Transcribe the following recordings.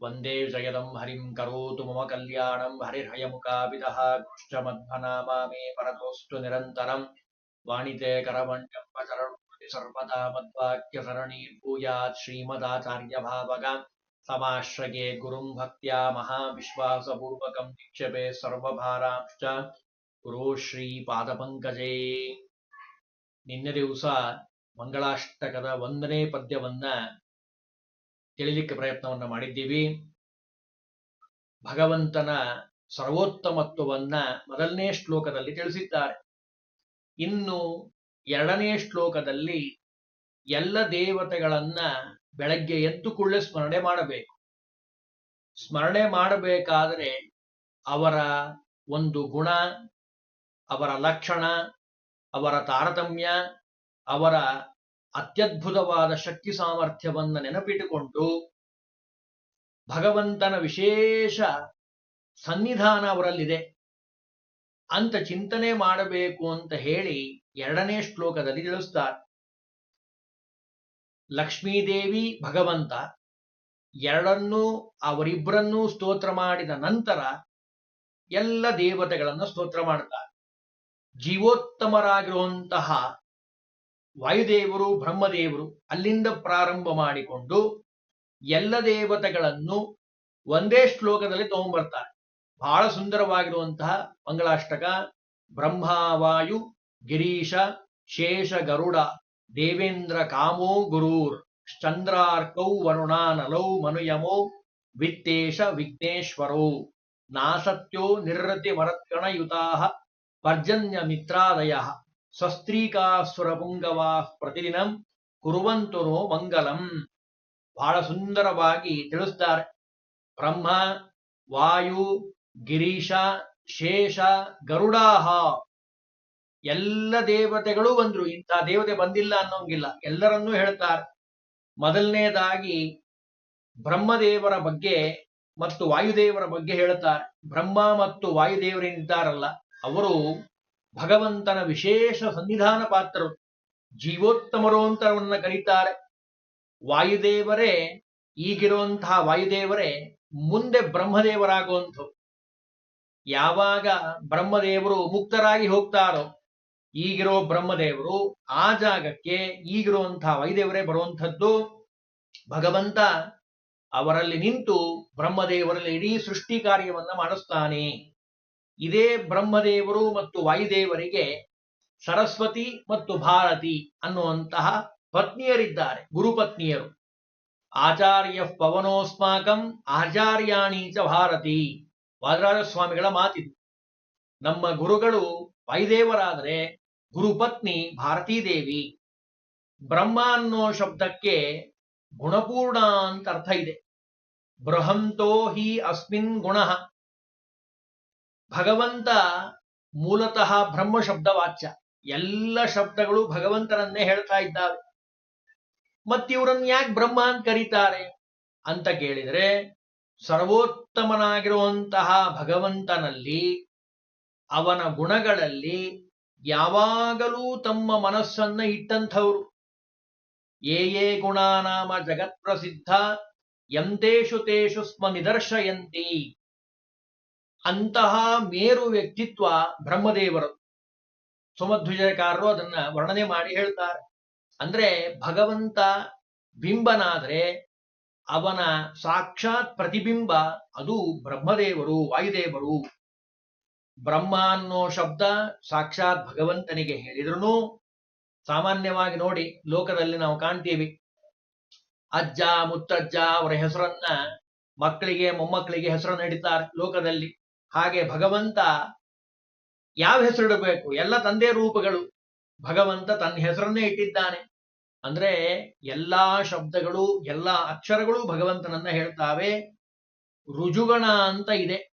वन्दे जयदं हरिं करोतु मम कल्याणं हरिर्हयमुखाविदः कृष्ट मध्वनामा मे परतोऽस्तु निरन्तरं वाणिते करवण्यं प्रचरणोति सर्वदा मद्वाक्यसरणीर्भूयात् श्रीमदाचार्यभावगां समाश्रये गुरुं भक्त्या महाविश्वासपूर्वकं निक्षेपे सर्वभारांश्च ಗುರು ಶ್ರೀ ಪಾದಪಂಕಜೇ ನಿನ್ನೆ ದಿವಸ ಮಂಗಳಾಷ್ಟಕದ ಒಂದನೇ ಪದ್ಯವನ್ನ ತಿಳಿಲಿಕ್ಕೆ ಪ್ರಯತ್ನವನ್ನು ಮಾಡಿದ್ದೀವಿ. ಭಗವಂತನ ಸರ್ವೋತ್ತಮತ್ವವನ್ನ ಮೊದಲನೇ ಶ್ಲೋಕದಲ್ಲಿ ತಿಳಿಸಿದ್ದಾರೆ. ಇನ್ನು ಎರಡನೇ ಶ್ಲೋಕದಲ್ಲಿ ಎಲ್ಲ ದೇವತೆಗಳನ್ನ ಬೆಳಗ್ಗೆ ಎದ್ದು ಕೂಡಲೇ ಸ್ಮರಣೆ ಮಾಡಬೇಕು. ಸ್ಮರಣೆ ಮಾಡಬೇಕಾದರೆ ಅವರ ಒಂದು ಗುಣ, ಅವರ ಲಕ್ಷಣ, ಅವರ ತಾರತಮ್ಯ, ಅವರ ಅತ್ಯದ್ಭುತವಾದ ಶಕ್ತಿ ಸಾಮರ್ಥ್ಯವನ್ನು ನೆನಪಿಟ್ಟುಕೊಂಡು ಭಗವಂತನ ವಿಶೇಷ ಸನ್ನಿಧಾನ ಅವರಲ್ಲಿದೆ. ಅಂತ ಚಿಂತನೆ ಮಾಡಬೇಕು ಅಂತ ಹೇಳಿ ಎರಡನೇ ಶ್ಲೋಕದಲ್ಲಿ ತಿಳಿಸ್ತಾರೆ. ಲಕ್ಷ್ಮೀದೇವಿ ಭಗವಂತ ಎರಡನ್ನೂ ಅವರಿಬ್ಬರನ್ನೂ ಸ್ತೋತ್ರ ಮಾಡಿದ ನಂತರ ಎಲ್ಲ ದೇವತೆಗಳನ್ನು ಸ್ತೋತ್ರ ಮಾಡುತ್ತಾರೆ ಜೀವೋತ್ತಮರಾಗಿರುವಂತಹ ವಾಯುದೇವರು, ಬ್ರಹ್ಮದೇವರು ಅಲ್ಲಿಂದ ಪ್ರಾರಂಭ ಮಾಡಿಕೊಂಡು ಎಲ್ಲ ದೇವತೆಗಳನ್ನು ಒಂದೇ ಶ್ಲೋಕದಲ್ಲಿ ತಗೊಂಡ್ಬರ್ತಾರೆ ಬಹಳ ಸುಂದರವಾಗಿರುವಂತಹ ಮಂಗಳಾಷ್ಟಕ ಬ್ರಹ್ಮವಾಯು ಗಿರೀಶ, ಶೇಷ, ಗರುಡ, ದೇವೇಂದ್ರ, ಕಾಮೋ, ಗುರೂರ್, ಚಂದ್ರಾರ್ಕೌ ವರುಣಾನಲೌ ಮನುಯಮೋ, ವಿತ್ತೇಶ, ವಿಘ್ನೇಶ್ವರೋ, ನಾಸತ್ಯೋ ನಿರ್ರತಿ ವರತ್ಕಣಯುತಾ ಪರ್ಜನ್ಯ, ಮಿತ್ರಾದಯ. ಸ್ವಸ್ತ್ರೀಕಾಸುರ ಸ್ವರಪುಂಗವಾ ಪ್ರತಿದಿನಂ ಕುರುವಂತು ನೋ ಮಂಗಲಂ. ಬಹಳ ಸುಂದರವಾಗಿ ತಿಳಿಸ್ತಾರೆ. ಬ್ರಹ್ಮ, ವಾಯು, ಗಿರೀಶ, ಶೇಷ, ಗರುಡಾಹ. ಎಲ್ಲ ದೇವತೆಗಳು ಬಂದ್ರು. ಇಂಥ ದೇವತೆ ಬಂದಿಲ್ಲ ಅನ್ನೋಂಗಿಲ್ಲ. ಎಲ್ಲರನ್ನೂ ಹೇಳ್ತಾರೆ. ಮೊದಲನೇದಾಗಿ ಬ್ರಹ್ಮದೇವರ ಬಗ್ಗೆ ಮತ್ತು ವಾಯುದೇವರ ಬಗ್ಗೆ ಹೇಳ್ತಾರೆ. ಬ್ರಹ್ಮ ಮತ್ತು ವಾಯುದೇವರೇನಿದ್ದಾರಲ್ಲ ಅವರು ಭಗವಂತನ ವಿಶೇಷ ಸನ್ನಿಧಾನ ಪಾತ್ರರು. ಜೀವೋತ್ತಮರು ಅಂತವನ್ನ ಕರೀತಾರೆ. ವಾಯುದೇವರೇ, ಈಗಿರುವಂತಹ ವಾಯುದೇವರೇ, ಮುಂದೆ ಬ್ರಹ್ಮದೇವರಾಗುವಂಥವು ಯಾವಾಗ ಬ್ರಹ್ಮದೇವರು ಮುಕ್ತರಾಗಿ ಹೋಗ್ತಾರೋ, ಈಗಿರೋ ಬ್ರಹ್ಮದೇವರು ಆ ಜಾಗಕ್ಕೆ ಈಗಿರುವಂತಹ ವಾಯುದೇವರೇ ಬರುವಂಥದ್ದು. ಭಗವಂತ ಅವರಲ್ಲಿ ನಿಂತು ಬ್ರಹ್ಮದೇವರಲ್ಲಿ ಇಡೀ ಸೃಷ್ಟಿ ಕಾರ್ಯವನ್ನ ಮಾಡಿಸ್ತಾನೆ. ಇದೇ ಬ್ರಹ್ಮದೇವರು ಮತ್ತು ವಾಯುದೇವರಿಗೆ ಸರಸ್ವತಿ ಮತ್ತು ಭಾರತಿ ಅನ್ನುವಂತಹ ಪತ್ನಿಯರಿದ್ದಾರೆ, ಗುರುಪತ್ನಿಯರು. ಆಚಾರ್ಯ ಪವನೋಸ್ಮಾಕಂ ಆಚಾರ್ಯಾಣಿ ಚ ಭಾರತಿ. ವಾದರಾಜ ಸ್ವಾಮಿಗಳ ಮಾತಿದು. ನಮ್ಮ ಗುರುಗಳು ವಾಯುದೇವರಾದರೆ ಗುರುಪತ್ನಿ ಭಾರತೀದೇವಿ. ಬ್ರಹ್ಮ ಅನ್ನೋ ಶಬ್ದಕ್ಕೆ ಗುಣಪೂರ್ಣ ಅಂತ ಅರ್ಥ ಇದೆ. ಬೃಹಂತೋ ಹಿ ಅಸ್ಮಿನ್ ಗುಣ. ಭಗವಂತ ಮೂಲತಃ ಬ್ರಹ್ಮ ಶಬ್ದ ವಾಚ್ಯ ಎಲ್ಲ ಶಬ್ದಗಳು ಭಗವಂತನನ್ನೇ ಹೇಳ್ತಾ ಇದ್ದಾವೆ. ಮತ್ತಿವರನ್ನ ಯಾಕೆ ಬ್ರಹ್ಮ ಅಂತ ಕರೀತಾರೆ? ಅಂತ ಕೇಳಿದರೆ, ಸರ್ವೋತ್ತಮನಾಗಿರುವಂತಹ ಭಗವಂತನಲ್ಲಿ, ಅವನ ಗುಣಗಳಲ್ಲಿ ಯಾವಾಗಲೂ ತಮ್ಮ ಮನಸ್ಸನ್ನ ಇಟ್ಟಂಥವ್ರು. ಏ ಏ ಗುಣಾನಾಮ ಜಗತ್ಪ್ರಸಿದ್ಧ ಎಂತೇಷು ತೇಷು ಸ್ಮ ನಿದರ್ಶಯಂತಿ ಅಂತಹ ಮೇರು ವ್ಯಕ್ತಿತ್ವ ಬ್ರಹ್ಮದೇವರು. ಸುಮಧ್ವಜಯಕಾರರು ಅದನ್ನ ವರ್ಣನೆ ಮಾಡಿ ಹೇಳ್ತಾರೆ. ಅಂದ್ರೆ ಭಗವಂತ ಬಿಂಬನಾದ್ರೆ ಅವನ ಸಾಕ್ಷಾತ್ ಪ್ರತಿಬಿಂಬ ಅದು ಬ್ರಹ್ಮದೇವರು, ವಾಯುದೇವರು. ಬ್ರಹ್ಮ ಅನ್ನೋ ಶಬ್ದ ಸಾಕ್ಷಾತ್ ಭಗವಂತನಿಗೆ ಹೇಳಿದ್ರು ಸಾಮಾನ್ಯವಾಗಿ ನೋಡಿ ಲೋಕದಲ್ಲಿ ನಾವು ಕಾಣ್ತೀವಿ. ಅಜ್ಜ, ಮುತ್ತಜ್ಜ ಅವರ ಹೆಸರನ್ನ ಮಕ್ಕಳಿಗೆ, ಮೊಮ್ಮಕ್ಕಳಿಗೆ ಹೆಸರನ್ನ ಹಿಡಿತಾರೆ ಲೋಕದಲ್ಲಿ. ಹಾಗೆ ಭಗವಂತ ಯಾವ ಹೆಸರಿಡಬೇಕು ಎಲ್ಲ ತಂದೆ ರೂಪಗಳು. ಭಗವಂತ ತನ್ನ ಹೆಸರನ್ನೇ ಇಟ್ಟಿದ್ದಾನೆ. ಅಂದ್ರೆ ಎಲ್ಲಾ ಶಬ್ದಗಳು, ಎಲ್ಲಾ ಅಕ್ಷರಗಳು ಭಗವಂತನನ್ನ ಹೇಳ್ತಾವೆ. ರುಜುಗಣ ಅಂತ ಇದೆ.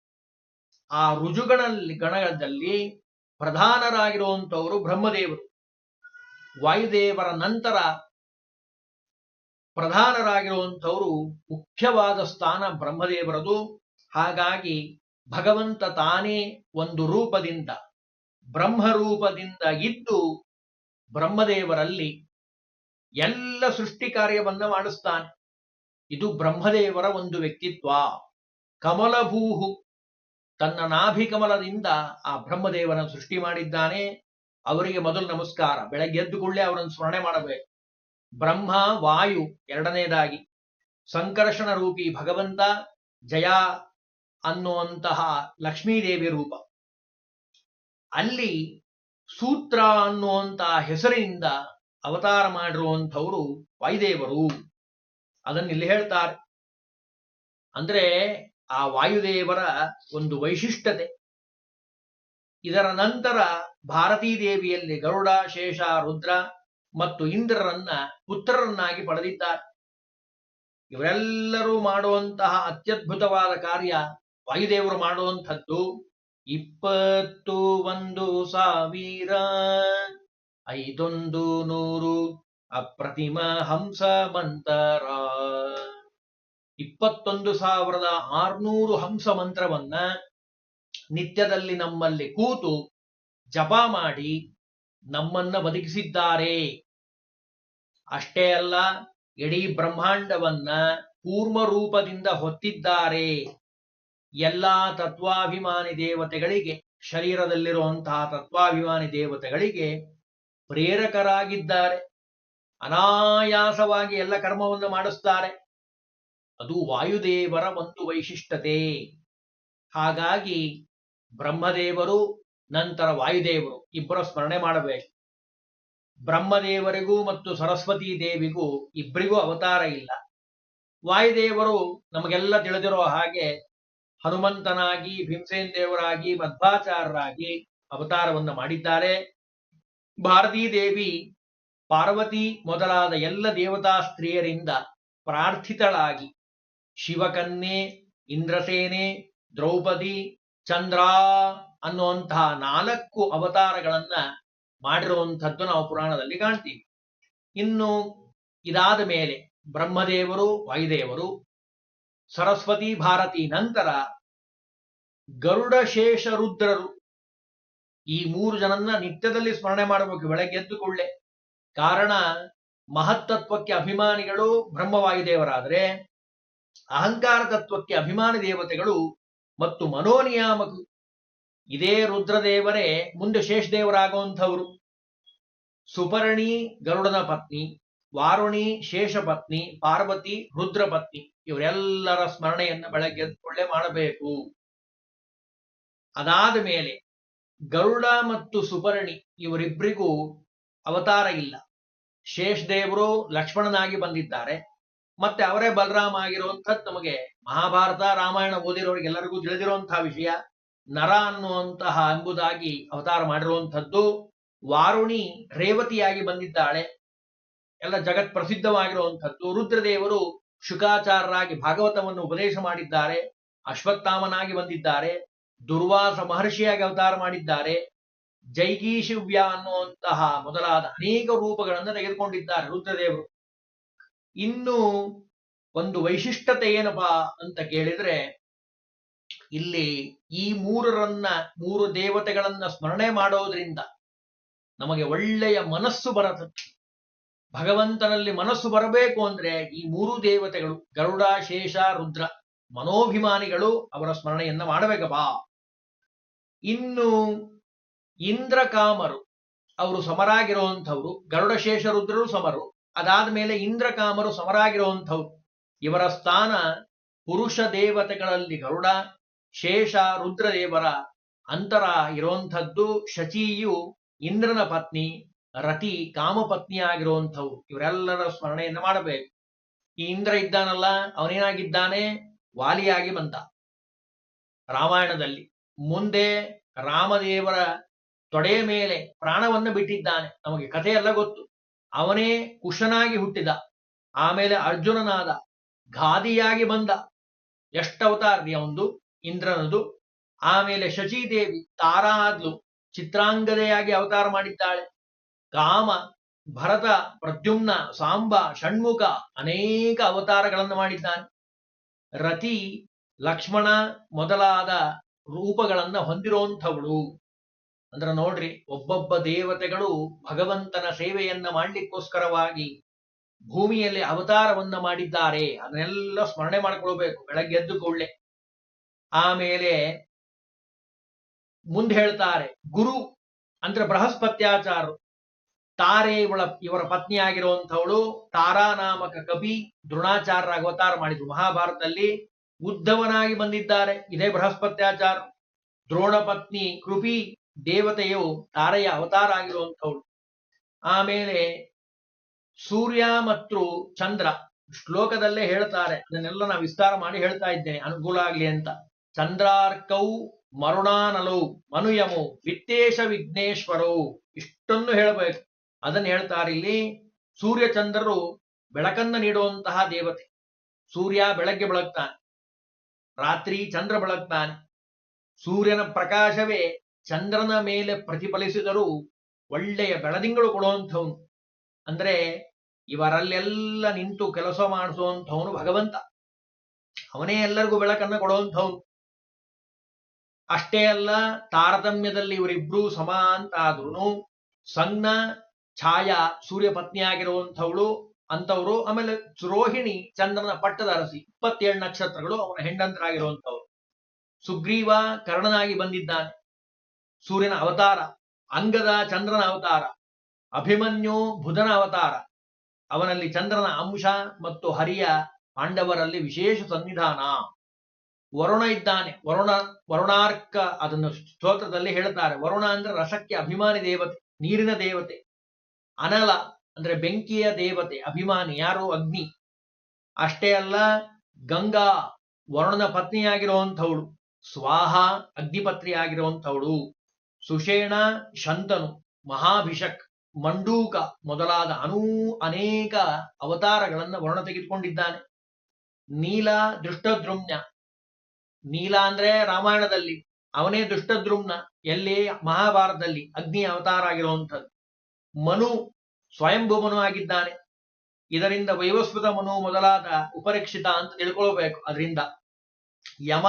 ಆ ರುಜುಗಣ ಗಣದಲ್ಲಿ ಪ್ರಧಾನರಾಗಿರುವಂತವರು ಬ್ರಹ್ಮದೇವರು. ವಾಯುದೇವರ ನಂತರ ಪ್ರಧಾನರಾಗಿರುವಂಥವರು ಮುಖ್ಯವಾದ ಸ್ಥಾನ ಬ್ರಹ್ಮದೇವರದು. ಹಾಗಾಗಿ ಭಗವಂತ ತಾನೇ ಒಂದು ರೂಪದಿಂದ, ಬ್ರಹ್ಮರೂಪದಿಂದ ಇದ್ದು ಬ್ರಹ್ಮದೇವರಲ್ಲಿ ಎಲ್ಲ ಸೃಷ್ಟಿ ಕಾರ್ಯವನ್ನು ಮಾಡಿಸ್ತಾನೆ. ಇದು ಬ್ರಹ್ಮದೇವರ ಒಂದು ವ್ಯಕ್ತಿತ್ವ. ಕಮಲಭೂಹು ತನ್ನ ನಾಭಿ ಕಮಲದಿಂದ ಆ ಬ್ರಹ್ಮದೇವನ ಸೃಷ್ಟಿ ಮಾಡಿದ್ದಾನೆ. ಅವರಿಗೆ ಮೊದಲು ನಮಸ್ಕಾರ. ಬೆಳಗ್ಗೆ ಎದ್ದು ಅವರನ್ನು ಸ್ಮರಣೆ ಮಾಡಬೇಕು. ಬ್ರಹ್ಮ, ವಾಯು ಎರಡನೇದಾಗಿ. ಸಂಕರ್ಷಣ ರೂಪಿ ಭಗವಂತ, ಜಯ ಅನ್ನುವಂತಹ ಲಕ್ಷ್ಮೀದೇವಿ ರೂಪ. ಅಲ್ಲಿ ಸೂತ್ರ ಅನ್ನುವಂತಹ ಹೆಸರಿನಿಂದ ಅವತಾರ ಮಾಡಿರುವಂಥವರು ವಾಯುದೇವರು. ಅದನ್ನ ಇಲ್ಲಿ ಹೇಳ್ತಾರೆ. ಅಂದ್ರೆ ಆ ವಾಯುದೇವರ ಒಂದು ವೈಶಿಷ್ಟ್ಯತೆ. ಇದರ ನಂತರ ಭಾರತೀ ದೇವಿಯಲ್ಲಿ ಗರುಡ, ಶೇಷ, ರುದ್ರ ಮತ್ತು ಇಂದ್ರರನ್ನ ಪುತ್ರರನ್ನಾಗಿ ಪಡೆದಿದ್ದಾರೆ. ಇವರೆಲ್ಲರೂ ಮಾಡುವಂತಹ ಅತ್ಯದ್ಭುತವಾದ ಕಾರ್ಯ ವಾಯುದೇವರು ಮಾಡುವಂಥದ್ದು ಇಪ್ಪತ್ತು ಒಂದು ಸಾವಿರ, ಐದೊಂದು ನೂರು ಅಪ್ರತಿಮ ಹಂಸ ಮಂತರ. ಇಪ್ಪತ್ತೊಂದು ಸಾವಿರದ ಆರ್ನೂರು ಹಂಸ ಮಂತ್ರವನ್ನ ನಿತ್ಯದಲ್ಲಿ ನಮ್ಮಲ್ಲಿ ಕೂತು ಜಪ ಮಾಡಿ ನಮ್ಮನ್ನ ಬದುಕಿಸಿದ್ದಾರೆ. ಅಷ್ಟೇ ಅಲ್ಲ, ಇಡೀ ಬ್ರಹ್ಮಾಂಡವನ್ನ ಕೂರ್ಮ ರೂಪದಿಂದ ಹೊತ್ತಿದ್ದಾರೆ. ಎಲ್ಲಾ ತತ್ವಾಭಿಮಾನಿ ದೇವತೆಗಳಿಗೆ, ಶರೀರದಲ್ಲಿರುವಂತಹ ತತ್ವಾಭಿಮಾನಿ ದೇವತೆಗಳಿಗೆ ಪ್ರೇರಕರಾಗಿದ್ದಾರೆ. ಅನಾಯಾಸವಾಗಿ ಎಲ್ಲ ಕರ್ಮವನ್ನು ಮಾಡಿಸ್ತಾರೆ. ಅದು ವಾಯುದೇವರ ಒಂದು ವೈಶಿಷ್ಟ್ಯತೆ. ಹಾಗಾಗಿ ಬ್ರಹ್ಮದೇವರು, ನಂತರ ವಾಯುದೇವರು ಇಬ್ಬರ ಸ್ಮರಣೆ ಮಾಡಬೇಕು. ಬ್ರಹ್ಮದೇವರಿಗೂ ಮತ್ತು ಸರಸ್ವತಿ ದೇವಿಗೂ ಇಬ್ಬರಿಗೂ ಅವತಾರ ಇಲ್ಲ. ವಾಯುದೇವರು ನಮಗೆಲ್ಲ ತಿಳಿದಿರೋ ಹಾಗೆ ಹನುಮಂತನಾಗಿ, ಭೀಮಸೇನ್ ದೇವರಾಗಿ, ಮಧ್ವಾಚಾರ್ಯರಾಗಿ ಅವತಾರವನ್ನು ಮಾಡಿದ್ದಾರೆ. ಭಾರತೀ ದೇವಿ, ಪಾರ್ವತಿ ಮೊದಲಾದ ಎಲ್ಲ ದೇವತಾ ಸ್ತ್ರೀಯರಿಂದ ಪ್ರಾರ್ಥಿತಳಾಗಿ ಶಿವಕನ್ಯೆ, ಇಂದ್ರಸೇನೆ, ದ್ರೌಪದಿ, ಚಂದ್ರ ಅನ್ನುವಂತಹ ನಾಲ್ಕು ಅವತಾರಗಳನ್ನ ಮಾಡಿರುವಂಥದ್ದು ನಾವು ಪುರಾಣದಲ್ಲಿ ಕಾಣ್ತೀವಿ. ಇನ್ನು ಇದಾದ ಮೇಲೆ ಬ್ರಹ್ಮದೇವರು, ವಾಯುದೇವರು ಸರಸ್ವತಿ ಭಾರತಿ ನಂತರ ಗರುಡ ಶೇಷ ರುದ್ರರು. ಈ ಮೂರು ಜನನ್ನ ನಿತ್ಯದಲ್ಲಿ ಸ್ಮರಣೆ ಮಾಡಬೇಕು, ಬೆಳಗ್ಗೆ ಎದ್ದುಕೊಳ್ಳೆ ಕಾರಣ, ಮಹತ್ತತ್ವಕ್ಕೆ ಅಭಿಮಾನಿಗಳು ಬ್ರಹ್ಮವಾಯುದೇವರಾದರೆ, ಅಹಂಕಾರ ತತ್ವಕ್ಕೆ ಅಭಿಮಾನಿ ದೇವತೆಗಳು ಮತ್ತು ಮನೋನಿಯಾಮಕ ಇದೇ ರುದ್ರದೇವರೇ ಮುಂದೆ ಶೇಷದೇವರಾಗುವಂಥವರು ಸುಪರ್ಣಿ ಗರುಡನ ಪತ್ನಿ, ವಾರುಣಿ ಶೇಷ ಪತ್ನಿ, ಪಾರ್ವತಿ ರುದ್ರ ಪತ್ನಿ. ಇವರೆಲ್ಲರ ಸ್ಮರಣೆಯನ್ನ ಬೆಳಗ್ಗೆ ಎದ್ದುಕೊಳ್ಳೆ ಮಾಡಬೇಕು. ಅದಾದ ಮೇಲೆ ಗರುಡ ಮತ್ತು ಸುಪರ್ಣಿ ಇವರಿಬ್ಬರಿಗೂ ಅವತಾರ ಇಲ್ಲ. ಶೇಷದೇವರು ಲಕ್ಷ್ಮಣನಾಗಿ ಬಂದಿದ್ದಾರೆ. ಮತ್ತೆ ಅವರೇ ಬಲರಾಮ ಆಗಿರುವಂಥದ್ದು ನಮಗೆ ಮಹಾಭಾರತ, ರಾಮಾಯಣ ಓದಿರೋರಿಗೆಲ್ಲರಿಗೂ ತಿಳಿದಿರುವಂತಹ ವಿಷಯ. ನರ ಅನ್ನುವಂತಹ ಎಂಬುದಾಗಿ ಅವತಾರ ಮಾಡಿರುವಂಥದ್ದು. ವಾರುಣಿ ರೇವತಿಯಾಗಿ ಬಂದಿದ್ದಾಳೆ. ಎಲ್ಲ ಜಗತ್ ಪ್ರಸಿದ್ಧವಾಗಿರುವಂಥದ್ದು. ರುದ್ರದೇವರು ಶುಕಾಚಾರ್ಯರಾಗಿ ಭಾಗವತವನ್ನು ಉಪದೇಶ ಮಾಡಿದ್ದಾರೆ, ಅಶ್ವತ್ಥಾಮನಾಗಿ ಬಂದಿದ್ದಾರೆ, ದುರ್ವಾಸ ಮಹರ್ಷಿಯಾಗಿ ಅವತಾರ ಮಾಡಿದ್ದಾರೆ, ಜೈಗೀಶಿವ್ಯ ಅನ್ನುವಂತಹ ಮೊದಲಾದ ಅನೇಕ ರೂಪಗಳನ್ನು ತೆಗೆದುಕೊಂಡಿದ್ದಾರೆ ರುದ್ರದೇವರು. ಇನ್ನು ಒಂದು ವೈಶಿಷ್ಟ್ಯತೆ ಏನಪ್ಪಾ ಅಂತ ಕೇಳಿದ್ರೆ, ಇಲ್ಲಿ ಈ ಮೂರರನ್ನ, ಮೂರು ದೇವತೆಗಳನ್ನ ಸ್ಮರಣೆ ಮಾಡೋದ್ರಿಂದ ನಮಗೆ ಒಳ್ಳೆಯ ಮನಸ್ಸು ಬರತ್ತೆ. ಭಗವಂತನಲ್ಲಿ ಮನಸ್ಸು ಬರಬೇಕು ಅಂದ್ರೆ ಈ ಮೂರು ದೇವತೆಗಳು, ಗರುಡ, ಶೇಷ, ರುದ್ರ, ಮನೋಭಿಮಾನಿಗಳು ಅವರ ಸ್ಮರಣೆಯನ್ನ ಮಾಡಬೇಕಪ್ಪ ಇನ್ನು ಇಂದ್ರಕಾಮರು, ಅವರು ಸಮರಾಗಿರುವಂಥವ್ರು, ಗರುಡ, ಶೇಷ, ರುದ್ರರು ಸಮರು. ಅದಾದ ಮೇಲೆ ಇಂದ್ರಕಾಮರು ಸಮರಾಗಿರುವಂಥವ್ರು. ಇವರ ಸ್ಥಾನ ಪುರುಷ ದೇವತೆಗಳಲ್ಲಿ ಗರುಡ, ಶೇಷ ರುದ್ರದೇವರ ಅಂತರ ಇರುವಂಥದ್ದು ಶಚಿಯು ಇಂದ್ರನ ಪತ್ನಿ ರತಿ ಕಾಮಪತ್ನಿಯಾಗಿರುವಂಥವು ಇವರೆಲ್ಲರ ಸ್ಮರಣೆಯನ್ನು ಮಾಡಬೇಕು. ಈ ಇಂದ್ರ ಇದ್ದಾನಲ್ಲ, ಅವನೇನಾಗಿದ್ದಾನೆ? ವಾಲಿಯಾಗಿ ಬಂದ. ರಾಮಾಯಣದಲ್ಲಿ ಮುಂದೆ ರಾಮದೇವರ ತೊಡೆಯ ಮೇಲೆ ಪ್ರಾಣವನ್ನು ಬಿಟ್ಟಿದ್ದಾನೆ. ನಮಗೆ ಕಥೆಯೆಲ್ಲ ಗೊತ್ತು. ಅವನೇ ಕುಶನಾಗಿ ಹುಟ್ಟಿದ. ಆಮೇಲೆ ಅರ್ಜುನನಾದ ಘಾದಿಯಾಗಿ ಬಂದ. ಎಷ್ಟು ಅವತಾರ? ಒಂದು ಇಂದ್ರನದು. ಆಮೇಲೆ ಶಚಿದೇವಿ ತಾರಾ ಆದ್ಲು ಚಿತ್ರಾಂಗದೆಯಾಗಿ ಅವತಾರ ಮಾಡಿದ್ದಾಳೆ. ಕಾಮ, ಭರತ, ಪ್ರದ್ಯುಮ್ನ, ಸಾಂಬ, ಷಣ್ಮುಖ ಅನೇಕ ಅವತಾರಗಳನ್ನು ಮಾಡಿದ್ದಾನೆ. ರತಿ, ಲಕ್ಷ್ಮಣ ಮೊದಲಾದ ರೂಪಗಳನ್ನು ಹೊಂದಿರುವಂಥವಳು ಅಂದ್ರೆ ನೋಡ್ರಿ, ಒಬ್ಬೊಬ್ಬ ದೇವತೆಗಳು ಭಗವಂತನ ಸೇವೆಯನ್ನ ಮಾಡಲಿಕ್ಕೋಸ್ಕರವಾಗಿ ಭೂಮಿಯಲ್ಲಿ ಅವತಾರವನ್ನ ಮಾಡಿದ್ದಾರೆ. ಅದನ್ನೆಲ್ಲ ಸ್ಮರಣೆ ಮಾಡ್ಕೊಳ್ಬೇಕು, ಬೆಳಗ್ಗೆ ಎದ್ದು ಆಮೇಲೆ ಮುಂದೆ ಹೇಳ್ತಾರೆ, ಗುರು ಅಂದ್ರೆ ಬೃಹಸ್ಪತ್ಯಾಚಾರರು. ತಾರೆ ಇವಳ, ಇವರ ಪತ್ನಿಯಾಗಿರುವಂಥವಳು ತಾರಾ ನಾಮಕ ಕವಿ ದ್ರೋಣಾಚಾರ್ಯರಾಗಿ ಅವತಾರ ಮಾಡಿದ್ರು. ಮಹಾಭಾರತದಲ್ಲಿ ಉದ್ಧವನಾಗಿ ಬಂದಿದ್ದಾರೆ. ಇದೇ ಬೃಹಸ್ಪತ್ಯಾಚಾರ. ದ್ರೋಣ ಪತ್ನಿ ಕೃಪಿ ದೇವತೆಯು ತಾರೆಯ ಅವತಾರ ಆಗಿರುವಂಥವಳು. ಆಮೇಲೆ ಸೂರ್ಯ ಮತ್ತು ಚಂದ್ರ ಶ್ಲೋಕದಲ್ಲೇ ಹೇಳ್ತಾರೆ. ಅದನ್ನೆಲ್ಲ ನಾವು ವಿಸ್ತಾರ ಮಾಡಿ ಹೇಳ್ತಾ ಇದ್ದೇನೆ. ಅನುಕೂಲ ಆಗ್ಲಿ ಅಂತ. ಚಂದ್ರಾರ್ಕೌ ಮರುಣಾನಲೌ ಮನುಯಮು ವಿತ್ತೇಶ ವಿಘ್ನೇಶ್ವರೌ. ಇಷ್ಟನ್ನು ಹೇಳಬೇಕು. ಅದನ್ನು ಹೇಳ್ತಾರೆ ಇಲ್ಲಿ ಸೂರ್ಯ ಚಂದ್ರರು ಬೆಳಕನ್ನ ನೀಡುವಂತಹ ದೇವತೆ. ಸೂರ್ಯ ಬೆಳಗ್ಗೆ ಬೆಳಗ್ತಾನೆ, ರಾತ್ರಿ ಚಂದ್ರ ಬೆಳಗ್ತಾನೆ, ಸೂರ್ಯನ ಪ್ರಕಾಶವೇ ಚಂದ್ರನ ಮೇಲೆ ಪ್ರತಿಫಲಿಸಿದರೂ ಒಳ್ಳೆಯ ಬೆಳದಿಂಗಳು ಕೊಡುವಂಥವನು. ಅಂದ್ರೆ ಇವರಲ್ಲೆಲ್ಲ ನಿಂತು ಕೆಲಸ ಮಾಡಿಸುವಂಥವನು ಭಗವಂತ. ಅವನೇ ಎಲ್ಲರಿಗೂ ಬೆಳಕನ್ನ ಕೊಡುವಂಥವನು. ಅಷ್ಟೇ ಅಲ್ಲ ತಾರತಮ್ಯದಲ್ಲಿ ಇವರಿಬ್ರು ಸಮ ಆದ್ರೂ ಸಂಜ್ಞ ಛಾಯಾ ಸೂರ್ಯ ಪತ್ನಿಯಾಗಿರುವಂಥವಳು ಅಂತವರು ಆಮೇಲೆ ರೋಹಿಣಿ ಚಂದ್ರನ ಪಟ್ಟದ ಅರಸಿ, ಇಪ್ಪತ್ತೇಳು ನಕ್ಷತ್ರಗಳು ಅವನ ಹೆಂಡಂತರಾಗಿರುವಂಥವ್ರು ಸುಗ್ರೀವ ಕರ್ಣನಾಗಿ ಬಂದಿದ್ದಾನೆ. ಸೂರ್ಯನ ಅವತಾರ, ಅಂಗದ ಚಂದ್ರನ ಅವತಾರ, ಅಭಿಮನ್ಯು ಬುಧನ ಅವತಾರ. ಅವನಲ್ಲಿ ಚಂದ್ರನ ಅಂಶ ಮತ್ತು ಹರಿಯ ಪಾಂಡವರಲ್ಲಿ ವಿಶೇಷ ಸನ್ನಿಧಾನ. ವರುಣ ಇದ್ದಾನೆ. ವರುಣ, ವರುಣಾರ್ಕ, ಅದನ್ನು ಸ್ತೋತ್ರದಲ್ಲಿ ಹೇಳುತ್ತಾರೆ. ವರುಣ ಅಂದ್ರೆ ರಸಕ್ಕೆ ಅಭಿಮಾನಿ ದೇವತೆ, ನೀರಿನ ದೇವತೆ. ಅನಲ ಅಂದ್ರೆ ಬೆಂಕಿಯ ದೇವತೆ, ಅಭಿಮಾನಿ, ಯಾರು ಅಗ್ನಿ. ಅಷ್ಟೇ ಅಲ್ಲ, ಗಂಗಾ ವರುಣನ ಪತ್ನಿಯಾಗಿರುವಂಥವಳು ಸ್ವಾಹ ಅಗ್ನಿಪತ್ರಿ ಆಗಿರುವಂಥವಳು, ಸುಷೇಣ ಶಂತನು, ಮಹಾಭಿಷಕ್, ಮಂಡೂಕ ಮೊದಲಾದ ಅನೂ ಅನೇಕ ಅವತಾರಗಳನ್ನ ವರ್ಣ ತೆಗೆದುಕೊಂಡಿದ್ದಾನೆ. ನೀಲ ದೃಷ್ಟದ್ರುಮ್ನ, ನೀಲ ಅಂದ್ರೆ ರಾಮಾಯಣದಲ್ಲಿ ಅವನೇ ದುಷ್ಟದ್ರುಮ್ನ, ಎಲ್ಲಿ ಮಹಾಭಾರತದಲ್ಲಿ ಅಗ್ನಿ ಅವತಾರ ಆಗಿರುವಂಥದ್ದು. ಮನು ಸ್ವಯಂಭೂಮನು ಆಗಿದ್ದಾನೆ. ಇದರಿಂದ ವೈವಸ್ವತ ಮನು ಮೊದಲಾದ ಉಪರೀಕ್ಷಿತ ಅಂತ ತಿಳ್ಕೊಳ್ಬೇಕು. ಅದರಿಂದ ಯಮ